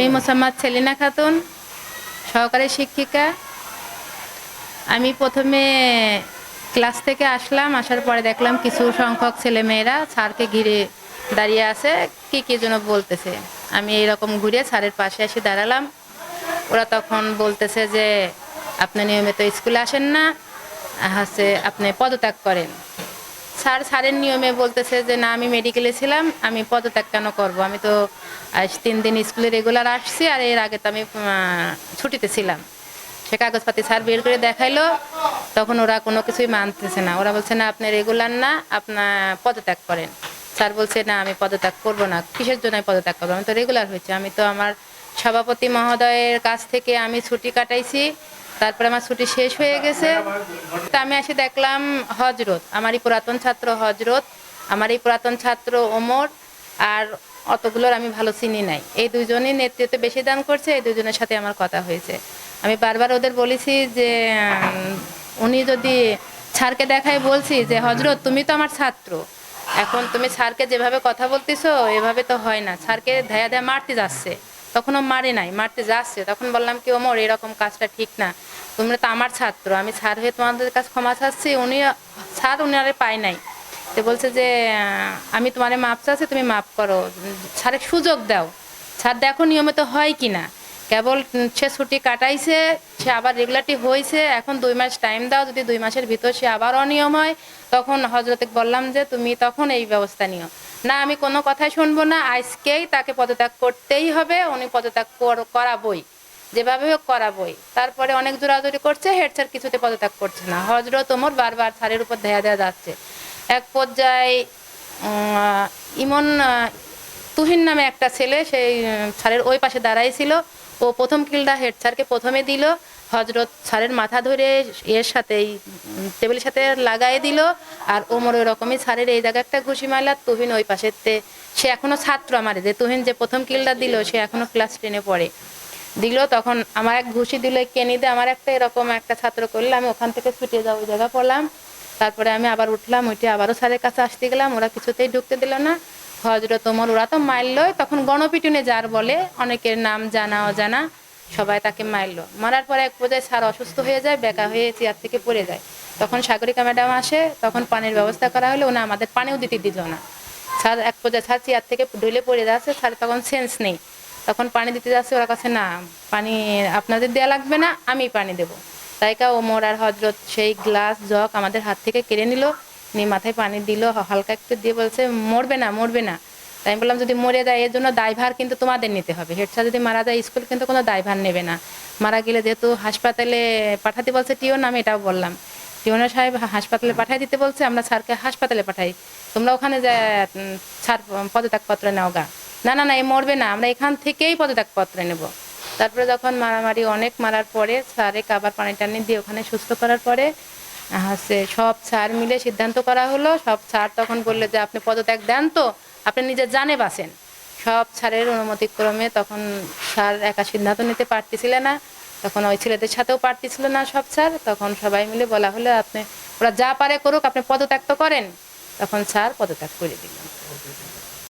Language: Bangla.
আমি মোসাম্মদ সেলিনা খাতুন, সহকারী শিক্ষিকা। আমি প্রথমে ক্লাস থেকে আসলাম, আসার পরে দেখলাম কিছু সংখ্যক ছেলেমেয়েরা স্যারকে ঘিরে দাঁড়িয়ে আছে, কি কি যেন বলতেছে। আমি এরকম ঘুরে স্যারের পাশে এসে দাঁড়ালাম। ওরা তখন বলতেছে যে, আপনি নিয়মিত স্কুলে আসেন না, হচ্ছে আপনি পদত্যাগ করেন। স্যার, স্যারের নিয়মে বলতেছে যে, না, আমি মেডিকেলে ছিলাম, আমি পদত্যাগ কেন করব? আমি তো আজ তিন দিন স্কুলে রেগুলার আসছি আর এর আগে তো আমি ছুটিতে ছিলাম। সে কাগজপাতি স্যার বের করে দেখাইলো, তখন ওরা কোনো কিছুই মানতেছে না। ওরা বলছে, না, আপনি রেগুলার না আপনার পদত্যাগ করেন। স্যার বলছে, না, আমি পদত্যাগ করব না। কিসের জন্য আমি পদত্যাগ করব? আমি তো রেগুলার হয়েছে। আমি তো আমার সভাপতি মহোদয়ের কাছ থেকে আমি ছুটি কাটাইছি। তারপরে আমার ছুটি শেষ হয়ে গেছে। তা আমি এসে দেখলাম হজরত, আমারই পুরাতন ছাত্র হজরত, আমারই পুরাতন ছাত্র ওমর, আর অতগুলোর আমি ভালো চিনি নাই। এই দুজনই নেতৃত্বে বেশি দান করছে, এই দুজনের সাথে আমার কথা হয়েছে। আমি বারবার ওদের বলেছি যে উনি যদি স্যারকে দেখায় বলছি যে, হজরত, তুমি তো আমার ছাত্র। এখন তুমি স্যারকে যেভাবে কথা বলতেছো, এভাবে তো হয় না। স্যারকে ধায়া ধায়া মারতে যাচ্ছে। তখনও মারে নাই, মারতে যাচ্ছে। তখন বললাম কি, ওমর, এরকম কাজটা ঠিক না। তোমরা তো আমার ছাত্র, আমি ছাদ হয়ে তোমাদের কাছে ক্ষমা চাচ্ছি, উনি ছাদ উনি আরে পায় নাই। তো বলছে যে আমি তোমারে মাপ চাচ্ছি, তুমি মাপ করো। ছাড়ে সুযোগ দাও। ছাড় দেখো নিয়মিত হয় কি না কেবল সে ছুটি কাটাইছে, সে আবার রেগুলারটি হয়েছে এখন দুই মাস টাইম দাও, যদি দুই মাসের ভিতর সে আবার অনিয়ম হয়, তখন হজরতে বললাম যে, তুমি তখন এই ব্যবস্থা নিও। না, আমি কোনো কথাই শুনব না। আজকেই তাকে পদত্যাগ করতেই হবে, উনি পদত্যাগ কর- করাবই। যেভাবে হোক করাবই। তারপরে অনেক জোরাজুরি করছে, হেড স্যার কিছুতে পদত্যাগ করছে না। হজরত ওমর বারবার স্যারের উপর দেয়া দেওয়া যাচ্ছে। এক পর্যায়ে ইমন তুহিন নামে একটা ছেলে, সেই সারের ওই পাশে দাঁড়াই ছিল। ও প্রথম কিলটা হেড স্যারকে প্রথমে দিল। হজরত স্যারের মাথা ধরে এর সাথে এই টেবিলের সাথে লাগাই দিল। আর ওমর ওই রকমই স্যারের এই জায়গায় একটা ঘুষি মারলা। তুহিন ওই পাশেতে, সে এখনও ছাত্র আমার, যে তুহিন যে প্রথম কিলটা দিল, সে এখনও ক্লাস টেনে পড়ে। দিল, তখন আমার এক ঘুষি দিল কেনিতে আমার একটা এরকম একটা ছাত্র করলে আমি ওখান থেকে ছুটে ওই জায়গা পড়লাম। তারপরে আমি আবার উঠলাম, উঠে আবারও স্যারের কাছে আসতে গেলাম, ওরা কিছুতেই ঢুকতে দিল না। হজরত ওমর, ওরা তো মারলই তখন গণপিটুনে যার বলে, অনেকের নাম জানা, অজানা, সবাই তাকে মারলো। মারার পরে এক পর্যায়ে স্যার অসুস্থ হয়ে যায়, বেকা হয়ে চেয়ার থেকে পড়ে যায়। তখন সাগরিকা ম্যাডাম আসে, তখন পানির ব্যবস্থা করা হলো ওনা আমাদের পানিও দিতে দিল না। স্যার, এক পর্যায়ে স্যার চেয়ার থেকে ঢুলে পড়ে যাচ্ছে, স্যার তখন সেন্স নেই। তখন পানি দিতে যাচ্ছে, ওরা কাছে, না, পানি আপনাদের দেয়া লাগবে না, আমি পানি দেবো। তাই কা ওমর আর হজরত সেই গ্লাস জগ আমাদের হাত থেকে কেড়ে নিল, নিয়ে মাথায় পানি দিল হালকা একটু দিয়ে বলছে, মরবে না মরবে না। তাই আমি বললাম, যদি মরে যায়, এর জন্য দায়ভার কিন্তু তোমাদের নিতে হবে। হেড স্যার যদি মারা যায়, স্কুল কিন্তু কোনো দায়ভার নেবে না। মারা গেলে যেহেতু হাসপাতালে পাঠাতে বলছে, টিওন, আমি এটাও বললাম। টিওনার সাহেব হাসপাতালে পাঠাই দিতে বলছে, আমরা স্যারকে হাসপাতালে পাঠাই। তোমরা ওখানে যা স্যার পদত্যাগপত্র নাও গা। না না না, এ মরবে না, আমরা এখান থেকেই পদত্যাগপত্র নেব। তারপরে যখন মারামারি অনেক মারার পরে স্যারে আবার পানি টানি দিয়ে ওখানে সুস্থ করার পরে হচ্ছে সব স্যার মিলে সিদ্ধান্ত করা হলো। সব স্যার তখন বললে যে, আপনি পদত্যাগ দেন তো, আপনি নিজে জানে বাসেন সব স্যারের অনুমতিক্রমে তখন স্যার একা সিদ্ধান্ত নিতে পারতেছিলেন না। তখন ওই ছেলেদের সাথেও পারতেছিল না সব স্যার। তখন সবাই মিলে বলা হলো, আপনি, ওরা যা পারে করুক, আপনি পদত্যাগ তো করেন। তখন স্যার পদত্যাগ করে দিলেন।